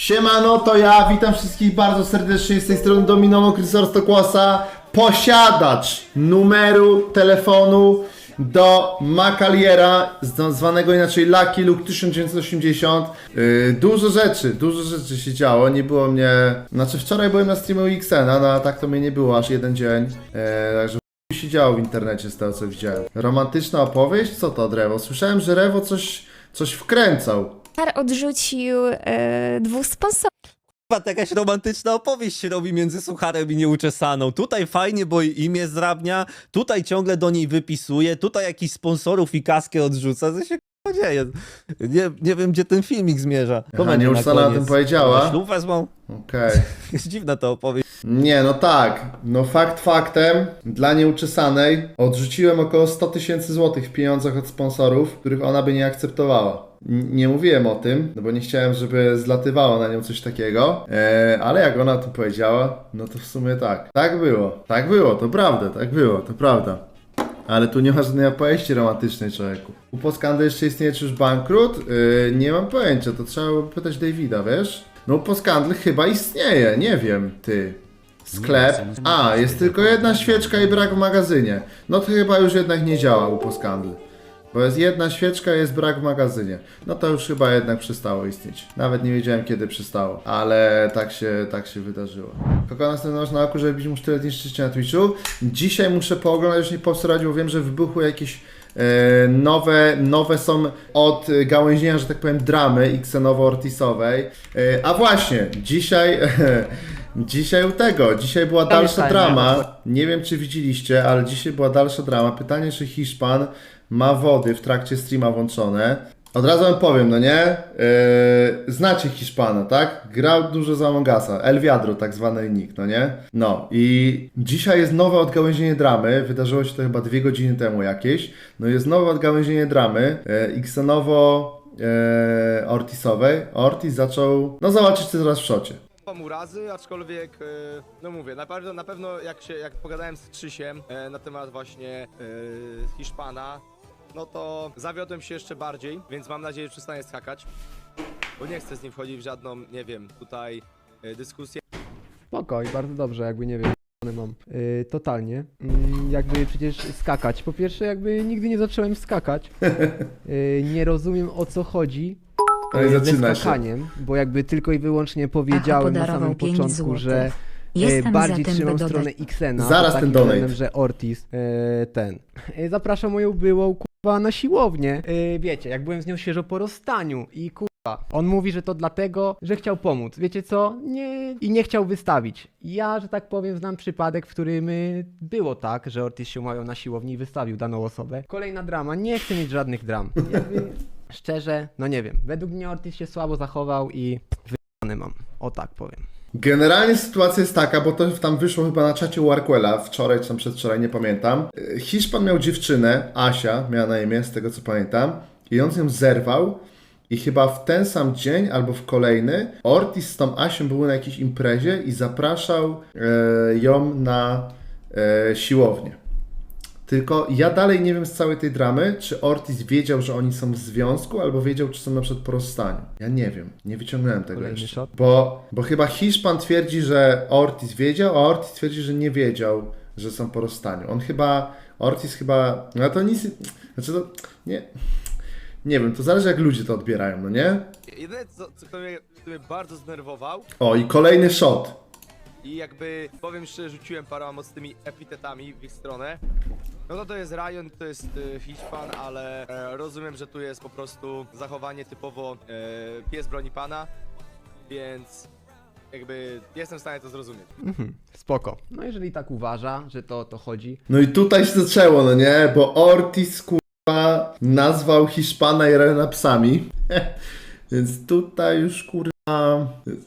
Siemano, to ja, witam wszystkich bardzo serdecznie z tej strony Dominomo Krysor Stokłosa, posiadacz numeru telefonu do Macaliera, zwanego inaczej Lucky Luke 1980. Yy, dużo rzeczy, dużo rzeczy się działo, nie było mnie, znaczy wczoraj byłem na streamu XN, a tak to mnie nie było aż jeden dzień, yy, także się działo w internecie z tego co widziałem. Romantyczna opowieść? Co to Drewo? Słyszałem, że Rewo coś, coś wkręcał. Star odrzucił e, dwóch sponsorów. Chyba to jakaś romantyczna opowieść się robi między Sucharem i Nieuczesaną. Tutaj fajnie, bo jej imię zdrabnia, tutaj ciągle do niej wypisuje, tutaj jakiś sponsorów i kaskę odrzuca. Co się k***a dzieje? Nie, nie wiem, gdzie ten filmik zmierza. To Aha, będzie na Nieuczesana o koniec. tym powiedziała? Ślub wezmą? Okej. Jest dziwna ta opowieść. Nie, no tak. No fakt faktem, dla nieuczesanej odrzuciłem około 100 tysięcy złotych w pieniądzach od sponsorów, których ona by nie akceptowała. Nie mówiłem o tym, no bo nie chciałem, żeby zlatywało na nią coś takiego, e, ale jak ona o tym powiedziała, no to w sumie tak. Tak było, tak było, to prawda, tak było, to prawda. Ale tu nie ma żadnej opowieści romantycznej, człowieku. U Poskandy jeszcze istnieje czy już bankrut? Yy, nie mam pojęcia, to trzeba by pytać Davida, wiesz? No u Poskandly chyba istnieje, nie wiem, ty. Sklep. A, jest tylko jedna świeczka i brak w magazynie. No to chyba już jednak nie działa u Poskandly. Bo jest jedna świeczka jest brak w magazynie. No to już chyba jednak przestało istnieć. Nawet nie wiedziałem kiedy przestało, ale tak się, tak się wydarzyło. Kogo następny masz na oku, żeby bić mu 4 dni szczęścia na Twitchu? Dzisiaj muszę pooglądać, już nie powstrzymać, bo wiem, że wybuchły jakieś e, nowe, nowe są od e, gałęzienia, że tak powiem, dramy Xenowo-Ortisowej. E, a właśnie, dzisiaj... Dzisiaj u tego, dzisiaj była dalsza drama. Nie wiem, czy widzieliście, ale dzisiaj była dalsza drama. Pytanie, czy Hiszpan ma wody w trakcie streama włączone. Od razu wam powiem, no nie? Yy, znacie Hiszpana, tak? Grał dużo za Among Usa. El Viadro, tak zwany nick, no nie? No i dzisiaj jest nowe odgałęzienie dramy. Wydarzyło się to chyba dwie godziny temu jakieś. No jest nowe odgałęzienie dramy. Yy, Xenowo yy, Ortisowej. Ortiz zaczął, no zobaczyć co teraz w szocie. Mam urazy, aczkolwiek, e, no mówię, na pewno, na pewno jak się, jak pogadałem z Krzysiem e, na temat właśnie e, Hiszpana, no to zawiodłem się jeszcze bardziej, więc mam nadzieję, że przestanie skakać, bo nie chcę z nim wchodzić w żadną, nie wiem, tutaj e, dyskusję. Spoko i bardzo dobrze, jakby nie wiem, mam. Yy, totalnie. Mm, jakby przecież skakać. Po pierwsze, jakby nigdy nie zacząłem skakać. Yy, nie rozumiem o co chodzi. Ale zaczyna się. bo jakby tylko i wyłącznie powiedziałem na podarował samym początku, złotych. że e, Jestem bardziej trzymam dodać- stronę Xena. Zaraz ten donate. względem, że Ortiz e, ten. E, zaprasza moją byłą kurwa na siłownię. E, wiecie, jak byłem z nią świeżo po rozstaniu i kurwa. On mówi, że to dlatego, że chciał pomóc. Wiecie co? Nie, I nie chciał wystawić. Ja, że tak powiem, znam przypadek, w którym y, było tak, że Ortiz się umawiał na siłowni i wystawił daną osobę. Kolejna drama. Nie chcę mieć żadnych dram. Jakby, szczerze, no nie wiem. Według mnie Ortiz się słabo zachował i wyjebane mam. O tak powiem. Generalnie sytuacja jest taka, bo to tam wyszło chyba na czacie u Arquela wczoraj czy tam przedwczoraj, nie pamiętam. E, Hiszpan miał dziewczynę, Asia miała na imię, z tego co pamiętam, i on z nią zerwał. I chyba w ten sam dzień albo w kolejny Ortiz z tą Asią był na jakiejś imprezie i zapraszał e, ją na e, siłownię. Tylko ja dalej nie wiem z całej tej dramy, czy Ortiz wiedział, że oni są w związku, albo wiedział, czy są na przykład po rozstaniu. Ja nie wiem, nie wyciągnąłem tego Kolejny jeszcze. shot. Bo, bo chyba Hiszpan twierdzi, że Ortiz wiedział, a Ortiz twierdzi, że nie wiedział, że są po rozstaniu. On chyba, Ortiz chyba, no to nic, znaczy to, nie, nie wiem, to zależy jak ludzie to odbierają, no nie? Jedyne, co, co mnie, co mnie bardzo zdenerwował O, i kolejny shot. I jakby, powiem szczerze, rzuciłem paroma mocnymi epitetami w ich stronę, no to to jest Ryan, to jest e, Hiszpan, ale e, rozumiem, że tu jest po prostu zachowanie typowo e, pies broni pana, więc jakby jestem w stanie to zrozumieć. Mhm, spoko. No jeżeli tak uważa, że to o to chodzi, No i tutaj się zaczęło, no nie? Bo Ortiz kurwa nazwał Hiszpana i Rena psami. Więc tutaj już kurwa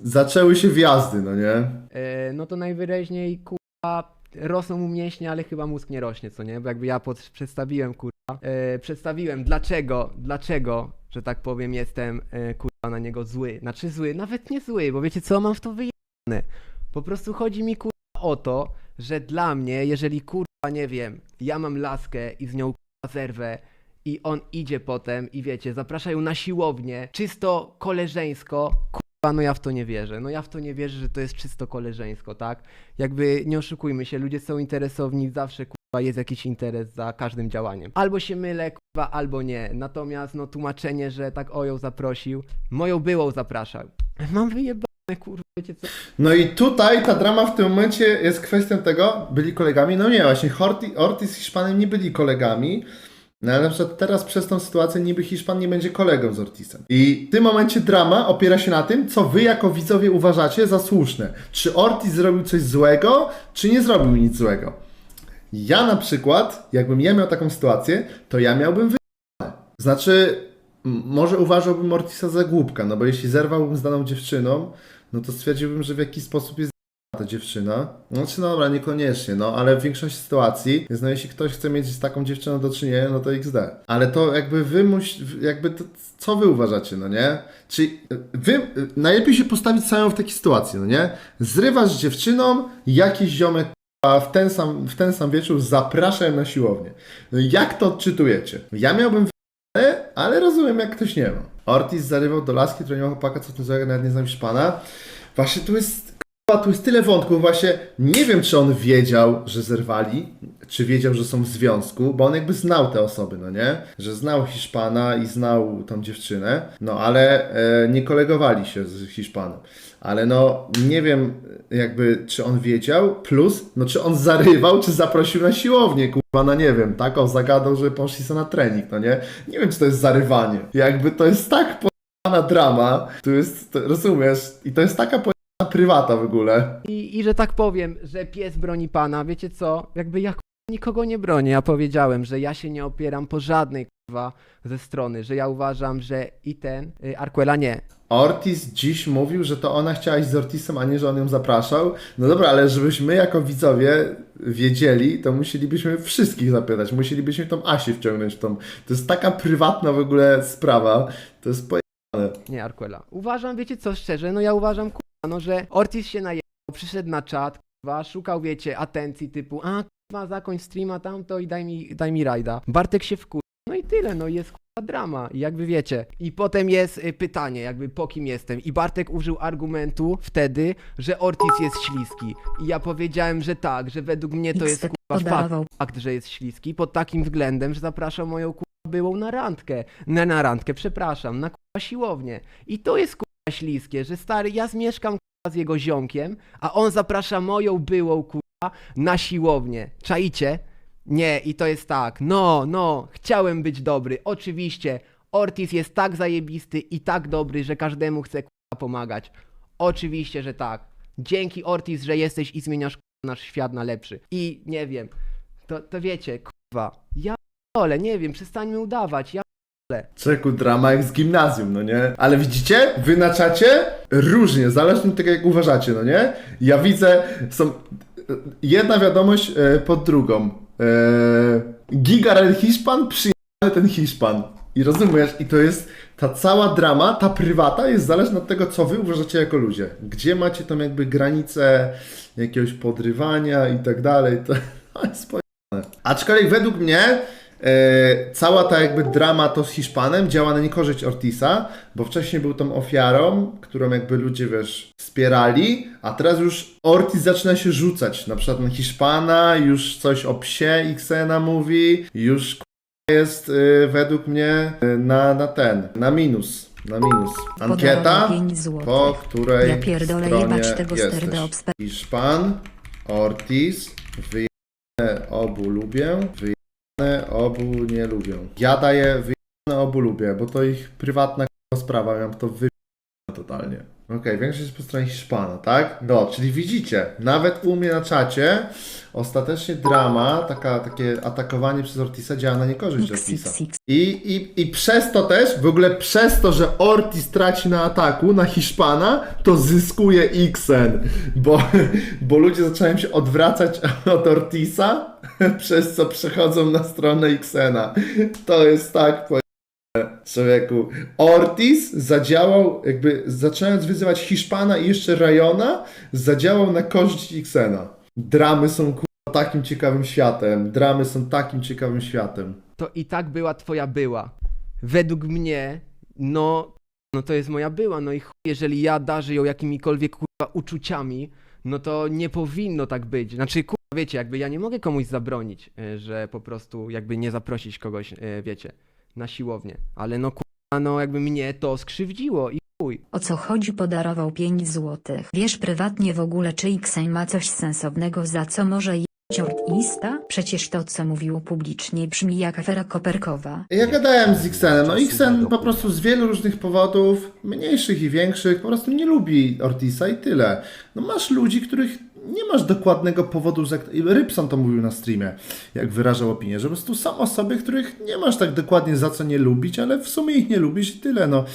zaczęły się wjazdy, no nie? e, no to najwyraźniej kurwa rosną mu mięśnie, ale chyba mózg nie rośnie, co nie? Bo jakby ja pod, przedstawiłem kurwa, e, przedstawiłem dlaczego, dlaczego, że tak powiem, jestem e, kurwa na niego zły. Znaczy zły, nawet nie zły, bo wiecie co, mam w to wyjebane. Po prostu chodzi mi kurwa o to, że dla mnie, jeżeli kurwa, nie wiem, ja mam laskę i z nią kurwa zerwę i on idzie potem i wiecie, zapraszają na siłownię, czysto koleżeńsko, kurwa, no ja w to nie wierzę. No ja w to nie wierzę, że to jest czysto koleżeńsko, tak? Jakby nie oszukujmy się, ludzie są interesowni, zawsze kurwa jest jakiś interes za każdym działaniem. Albo się mylę, kurwa, albo nie. Natomiast no tłumaczenie, że tak o ją zaprosił, moją byłą zapraszał. Mam wyjebane, kurwa, wiecie co? No i tutaj ta drama w tym momencie jest kwestią tego, byli kolegami, no nie, właśnie Horti, Ortiz z Hiszpanem nie byli kolegami, no ale na przykład teraz przez tą sytuację niby Hiszpan nie będzie kolegą z Ortizem. I w tym momencie drama opiera się na tym, co wy jako widzowie uważacie za słuszne. Czy Ortiz zrobił coś złego, czy nie zrobił nic złego. Ja na przykład, jakbym ja miał taką sytuację, to ja miałbym wy... Znaczy, może uważałbym Ortisa za głupka, no bo jeśli zerwałbym z daną dziewczyną, no to stwierdziłbym, że w jakiś sposób jest ta dziewczyna. Znaczy, no dobra, niekoniecznie, no, ale w większości sytuacji, no jeśli ktoś chce mieć z taką dziewczyną do czynienia, no to XD. Ale to jakby wy muś, jakby to, co wy uważacie, no nie? Czy wy, najlepiej się postawić samą w takiej sytuacji, no nie? Zrywasz z dziewczyną, jakiś ziomek a w ten sam, w ten sam wieczór zapraszam na siłownię. No jak to odczytujecie? Ja miałbym ale, ale rozumiem, jak ktoś nie ma. Ortiz zarywał do laski, która nie ma chłopaka, co złego, nawet nie znam Hiszpana. Właśnie tu jest, tu jest tyle wątków, właśnie nie wiem, czy on wiedział, że zerwali, czy wiedział, że są w związku, bo on jakby znał te osoby, no nie? Że znał Hiszpana i znał tą dziewczynę, no ale e, nie kolegowali się z Hiszpanem. Ale no, nie wiem jakby, czy on wiedział, plus, no czy on zarywał, czy zaprosił na siłownię, kurwa, no nie wiem, tak, on zagadał, że poszli sobie na trening, no nie? Nie wiem, czy to jest zarywanie. Jakby to jest tak pojechana drama, tu jest, to, rozumiesz, i to jest taka pojechana prywata w ogóle. I, I że tak powiem, że pies broni pana, wiecie co? Jakby ja kurwa, nikogo nie bronię. Ja powiedziałem, że ja się nie opieram po żadnej kurwa ze strony, że ja uważam, że i ten, y, Arquela nie. Ortiz dziś mówił, że to ona chciała iść z Ortizem, a nie, że on ją zapraszał. No dobra, ale żebyśmy jako widzowie wiedzieli, to musielibyśmy wszystkich zapytać. Musielibyśmy tą Asię wciągnąć w tą. To jest taka prywatna w ogóle sprawa. To jest pojechane. Nie, Arquela. Uważam, wiecie co, szczerze, no ja uważam, kurwa, no że Ortiz się najechał, przyszedł na czat, kurwa, szukał, wiecie, atencji typu, a kurwa, zakończ streama tamto i daj mi, daj mi rajda. Bartek się wkur... No i tyle, no jest kurwa drama, i jakby wiecie. I potem jest y, pytanie, jakby po kim jestem. I Bartek użył argumentu wtedy, że Ortiz jest śliski. I ja powiedziałem, że tak, że według mnie to jest Niestety kurwa fakt, że jest śliski, pod takim względem, że zapraszał moją kurwa byłą na randkę. Na, na randkę, przepraszam, na kurwa siłownię. I to jest kurwa śliskie, że stary, ja zmieszkam z jego ziomkiem, a on zaprasza moją byłą kurwa na siłownię. Czaicie? Nie, i to jest tak, no, no, chciałem być dobry, oczywiście, Ortiz jest tak zajebisty i tak dobry, że każdemu chce kurwa pomagać. Oczywiście, że tak. Dzięki Ortiz, że jesteś i zmieniasz kurwa, nasz świat na lepszy. I nie wiem, to, to wiecie, kurwa, ja ale nie wiem, przestańmy udawać, ja Czeku, drama jak z gimnazjum, no nie? Ale widzicie? Wy na czacie różnie, zależnie od tego, jak uważacie, no nie? Ja widzę, są jedna wiadomość e, pod drugą. E, Gigarel Hiszpan, przyjechany ten Hiszpan. I rozumiesz? I to jest ta cała drama, ta prywata jest zależna od tego, co wy uważacie jako ludzie. Gdzie macie tą jakby granicę jakiegoś podrywania i tak dalej. To, jest pojemne. Aczkolwiek według mnie cała ta jakby drama to z Hiszpanem działa na niekorzyść Ortisa, bo wcześniej był tą ofiarą, którą jakby ludzie, wiesz, wspierali, a teraz już Ortiz zaczyna się rzucać, na przykład na Hiszpana, już coś o psie Xena mówi, już jest y, według mnie y, na, na ten, na minus, na minus. Ankieta, po której Ja pierdolę stronie tego jesteś. Hiszpan, Ortiz, wyjebane obu lubię, wyjebane obu nie lubię. Ja daję wyjebane obu lubię, bo to ich prywatna k***a sprawa, miałem to wy... totalnie. Okej, większość jest po stronie Hiszpana, tak? No, czyli widzicie, nawet u mnie na czacie ostatecznie drama, taka, takie atakowanie przez Ortisa działa na niekorzyść Ortisa. I, i, I przez to też, w ogóle przez to, że Ortiz traci na ataku na Hiszpana, to zyskuje Xen, bo, bo ludzie zaczynają się odwracać od Ortiza, przez co przechodzą na stronę Xena. To jest tak człowieku. Ortiz zadziałał, jakby zaczynając wyzywać Hiszpana i jeszcze Rayona, zadziałał na korzyść Xena. Dramy są kurwa takim ciekawym światem. Dramy są takim ciekawym światem. to i tak była twoja była. Według mnie, no, no to jest moja była, no i chuj, jeżeli ja darzę ją jakimikolwiek kurwa uczuciami, no to nie powinno tak być. Znaczy, kurwa, wiecie, jakby ja nie mogę komuś zabronić, y, że po prostu jakby nie zaprosić kogoś, y, wiecie, na siłownię. Ale no kurwa, no jakby mnie to skrzywdziło i chuj. O co chodzi podarował 5 złotych. Wiesz prywatnie w ogóle czy Xen ma coś sensownego za co może jechać ortista? Przecież to co mówił publicznie brzmi jak afera koperkowa. Ja gadałem z Xenem. No Xen po prostu z wielu różnych powodów, mniejszych i większych, po prostu nie lubi Ortisa i tyle. No masz ludzi, których nie masz dokładnego powodu, za... Rybson to mówił na streamie, jak wyrażał opinię, że po prostu są osoby, których nie masz tak dokładnie za co nie lubić, ale w sumie ich nie lubisz i tyle, no.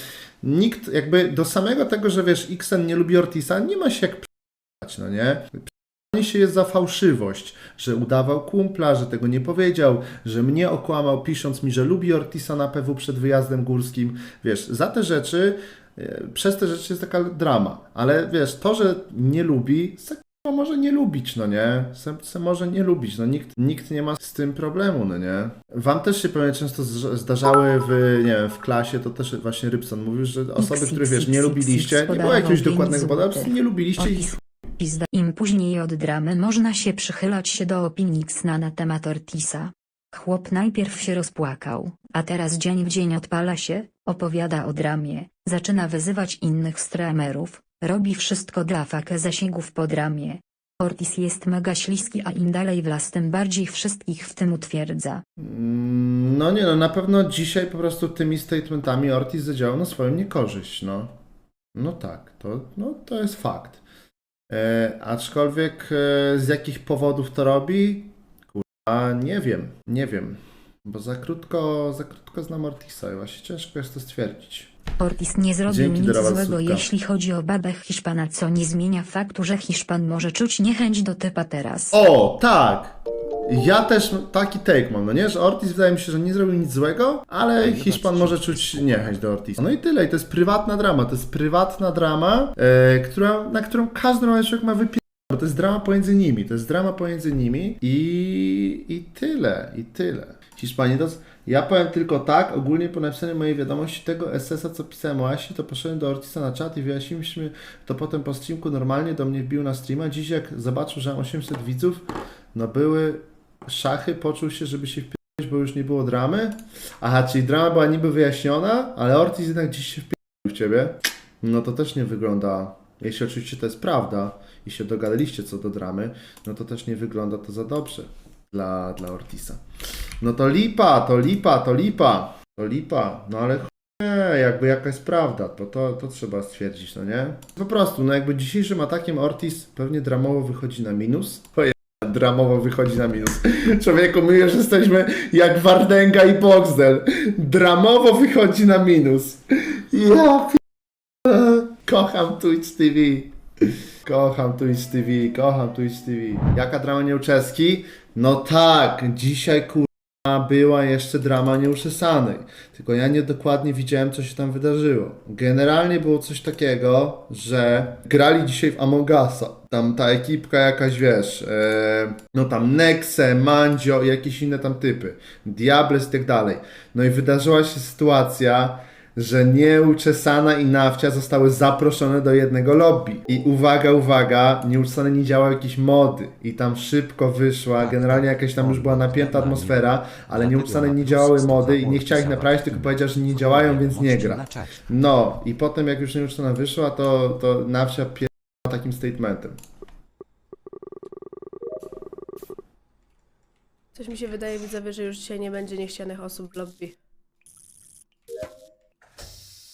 Nikt, jakby do samego tego, że wiesz, Xen nie lubi Ortisa, nie ma się jak przekonać, no nie? Przekonanie się jest za fałszywość, że udawał kumpla, że tego nie powiedział, że mnie okłamał, pisząc mi, że lubi Ortisa na PW przed wyjazdem górskim. Wiesz, za te rzeczy, e, przez te rzeczy jest taka drama. Ale wiesz, to, że nie lubi, może nie lubić, no nie? Se, se może nie lubić, no nikt, nikt nie ma z tym problemu, no nie? Wam też się pewnie często zdarza- zdarzały w, nie wiem, w klasie, to też właśnie Rybson mówił, że osoby, których wiesz, nie lubiliście, nie było jakiegoś dokładnego prostu nie lubiliście i Ortiz pizda. Im później od dramy można się przychylać się do opinii Xna na temat Ortisa. Chłop najpierw się rozpłakał, a teraz dzień w dzień odpala się, opowiada o dramie, zaczyna wyzywać innych streamerów, robi wszystko dla fakę zasięgów po dramie. Ortiz jest mega śliski a im dalej w las tym bardziej wszystkich w tym utwierdza. No nie no, na pewno dzisiaj po prostu tymi statementami Ortiz zadziałał na swoją niekorzyść, no. No tak, to, no, to jest fakt. E, aczkolwiek e, z jakich powodów to robi? Kurwa, nie wiem, nie wiem. Bo za krótko, za krótko znam Ortisa i właśnie ciężko jest to stwierdzić. Ortiz nie zrobił Dzięki, nic złego Sutka. jeśli chodzi o babę Hiszpana co nie zmienia faktu, że Hiszpan może czuć niechęć do typa teraz. O, tak! Ja też taki take mam, no nie? Że Ortiz wydaje mi się, że nie zrobił nic złego, ale Hiszpan może czuć niechęć do Ortiza. No i tyle, i to jest prywatna drama. To jest prywatna drama, e, która, na którą każdy normalny człowiek ma wypie... Bo to jest drama pomiędzy nimi, to jest drama pomiędzy nimi i, i tyle, i tyle. Hiszpanii to... Ja powiem tylko tak, ogólnie po napisaniu mojej wiadomości tego SS-a, co pisałem o Asi, to poszedłem do Ortiza na czat i wyjaśniliśmy to potem po streamku, normalnie do mnie wbił na streama. Dziś jak zobaczył, że mam 800 widzów, no były szachy, poczuł się, żeby się wpierdolić, bo już nie było dramy. Aha, czyli drama była niby wyjaśniona, ale Ortiz jednak dziś się wpierdolił w ciebie. No to też nie wygląda, jeśli oczywiście to jest prawda i się dogadaliście co do dramy, no to też nie wygląda to za dobrze dla, dla Ortisa. No to lipa, to lipa, to lipa, to lipa, no ale nie, jakby jaka jest prawda, to, to, to trzeba stwierdzić, no nie? Po prostu, no jakby dzisiejszym atakiem Ortiz pewnie dramowo wychodzi na minus. Oje, dramowo wychodzi na minus. Człowieku, my już jesteśmy jak Wardenga i Boxdel. Dramowo wychodzi na minus. Ja. Kocham Twitch TV. Kocham Twitch TV, kocham Twitch TV. Jaka drama nieuczeski? No tak, dzisiaj kur była jeszcze drama nieuczesanej. Tylko ja nie dokładnie widziałem, co się tam wydarzyło. Generalnie było coś takiego, że grali dzisiaj w Among Usa. Tam ta ekipka jakaś, wiesz, e, no tam Nexe, Mandzio i jakieś inne tam typy. Diables i tak dalej. No i wydarzyła się sytuacja, że nieuczesana i nawcia zostały zaproszone do jednego lobby. I uwaga, uwaga, nieuczesane nie działały jakieś mody. I tam szybko wyszła, generalnie jakaś tam już była napięta atmosfera, ale nieuczesane nie działały mody i nie chciała ich naprawić, tylko powiedziała, że nie działają, więc nie gra. No, i potem jak już nieuczesana wyszła, to, to nawcia pierdolała takim statementem. Coś mi się wydaje, widzowie, że już dzisiaj nie będzie niechcianych osób w lobby.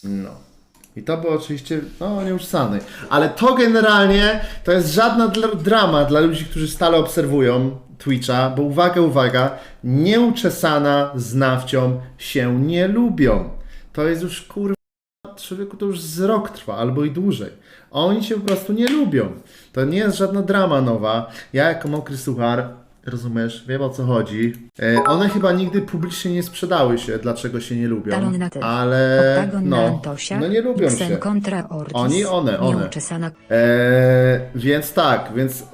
No. I to było oczywiście, no, nieuczesane. Ale to generalnie to jest żadna dr- drama dla ludzi, którzy stale obserwują Twitcha, bo uwaga, uwaga, nieuczesana z nawcią się nie lubią. To jest już kurwa, człowieku, to już z rok trwa, albo i dłużej. Oni się po prostu nie lubią. To nie jest żadna drama nowa. Ja jako mokry suchar, rozumiesz, wiem o co chodzi. E, one chyba nigdy publicznie nie sprzedały się, dlaczego się nie lubią. Ale Oktagon na no, Antosia. no nie lubią Xen się. kontra Ortiz. Oni, one, one. Nieuczesana Eee, więc tak, więc e,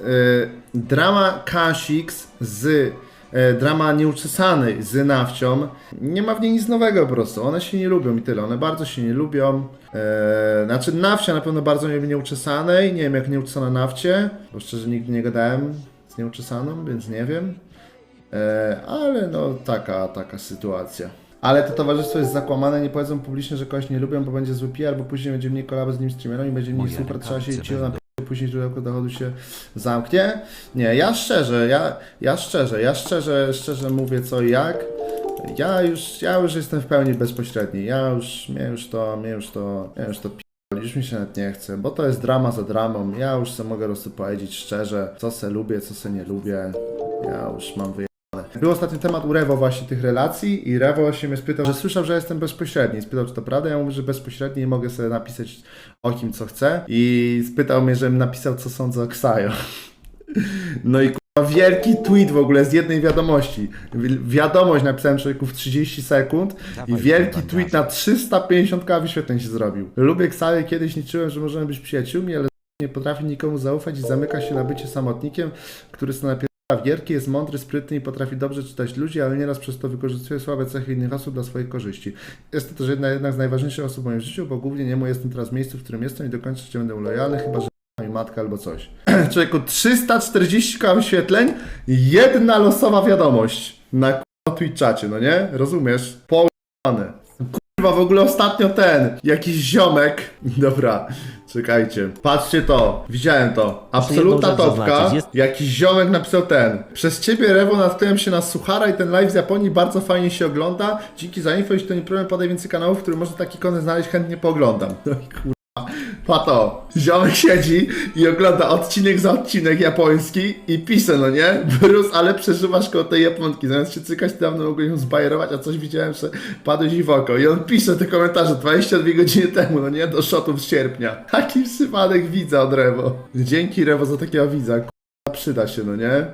drama Kasix z e, drama nieuczesanej z Nawcią. Nie ma w niej nic nowego po prostu. One się nie lubią i tyle. One bardzo się nie lubią. E, znaczy Nawcia na pewno bardzo nie lubi nieuczesanej. Nie wiem jak nieuczesana Nawcie, bo szczerze nigdy nie gadałem z nieuczesaną, więc nie wiem. E, ale no taka, taka sytuacja. Ale to towarzystwo jest zakłamane, nie powiedzą publicznie, że kogoś nie lubią, bo będzie zły PR, bo później będzie mniej kolabo z nim streamerem i będzie mniej super, trzeba się ciło na później źródełko dochodu się zamknie. Nie, ja szczerze, ja, ja szczerze, ja szczerze, szczerze mówię co i jak. Ja już, ja już jestem w pełni bezpośredni. Ja już, mnie już to, mnie już to, mnie już to już mi się nawet nie chce, bo to jest drama za dramą. Ja już se mogę po prostu powiedzieć szczerze, co se lubię, co se nie lubię. Ja już mam wyjechane. Był ostatni temat u Rewo właśnie tych relacji i Rewo się mnie spytał, że słyszał, że jestem bezpośredni. Spytał, czy to prawda. Ja mówię, że bezpośredni i mogę sobie napisać o kim co chcę. I spytał mnie, żebym napisał, co sądzę o Ksajo. No i wielki tweet w ogóle z jednej wiadomości. Wi- Wiadomość napisałem człowieku w 30 sekund i wielki tweet na 350k wyświetleń się zrobił. Lubię Ksajo, kiedyś liczyłem, że możemy być przyjaciółmi, ale nie potrafi nikomu zaufać i zamyka się na bycie samotnikiem, który sobie napiera w gierki, jest mądry, sprytny i potrafi dobrze czytać ludzi, ale nieraz przez to wykorzystuje słabe cechy innych osób dla swojej korzyści. Jest to też jedna, jedna z najważniejszych osób w moim życiu, bo głównie niemu jestem teraz w miejscu, w którym jestem i do końca życia będę lojalny, chyba że mi matka albo coś. Człowieku, 340k wyświetleń, jedna losowa wiadomość na k***a Twitchacie, no nie? Rozumiesz? Pojebane. Kurwa, w ogóle ostatnio ten, jakiś ziomek. Dobra, czekajcie. Patrzcie to, widziałem to. Absolutna jedną rzecz topka. zaznaczyć. Jest- Jakiś ziomek napisał ten. Przez ciebie, Rewo, natknąłem się na Suchara i ten live z Japonii bardzo fajnie się ogląda. Dzięki za info, jeśli to nie problem, podaj więcej kanałów, w których można taki kontent znaleźć, chętnie pooglądam. No i kurwa. Pato, ziomek siedzi i ogląda odcinek za odcinek japoński i pisze, no nie? Bruce, ale przeżywasz koło tej japonki, zamiast się cykać, dawno mogłeś ją zbajerować, a coś widziałem, że padłeś w oko. I on pisze te komentarze 22 godziny temu, no nie? Do shotów z sierpnia. Taki przypadek widza od Rewo. Dzięki Rewo za takiego widza, kurwa, przyda się, no nie?